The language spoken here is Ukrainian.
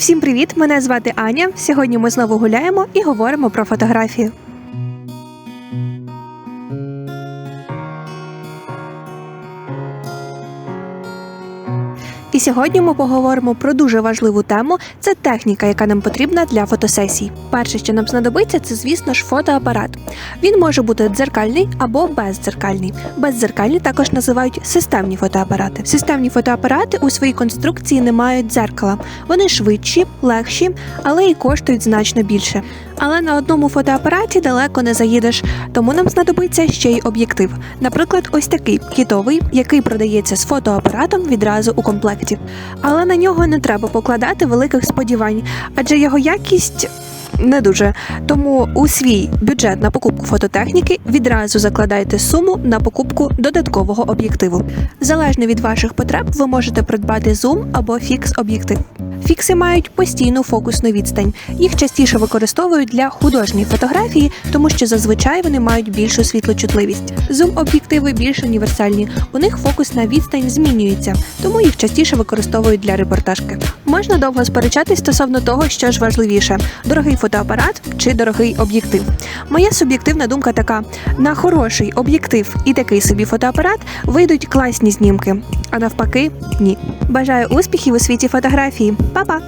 Всім привіт! Мене звати Аня. Сьогодні ми знову гуляємо і говоримо про фотографію. Сьогодні ми поговоримо про дуже важливу тему це техніка, яка нам потрібна для фотосесій. Перше, що нам знадобиться, це, звісно ж, фотоапарат. Він може бути дзеркальний або бездзеркальний. Бездзеркальні також називають системні фотоапарати. Системні фотоапарати у своїй конструкції не мають дзеркала. Вони швидші, легші, але і коштують значно більше. Але на одному фотоапараті далеко не заїдеш, тому нам знадобиться ще й об'єктив. Наприклад, ось такий кітовий, який продається з фотоапаратом відразу у комплекті. Але на нього не треба покладати великих сподівань, адже його якість. Не дуже тому у свій бюджет на покупку фототехніки відразу закладайте суму на покупку додаткового об'єктиву. Залежно від ваших потреб, ви можете придбати зум або фікс об'єктив. Фікси мають постійну фокусну відстань. Їх частіше використовують для художньої фотографії, тому що зазвичай вони мають більшу світлочутливість. Зум-об'єктиви більш універсальні. У них фокусна відстань змінюється, тому їх частіше використовують для репортажки. Можна довго сперечатись стосовно того, що ж важливіше: дорогий фотоапарат чи дорогий об'єктив. Моя суб'єктивна думка така: на хороший об'єктив і такий собі фотоапарат вийдуть класні знімки, а навпаки, ні. Бажаю успіхів у світі фотографії. Па-па!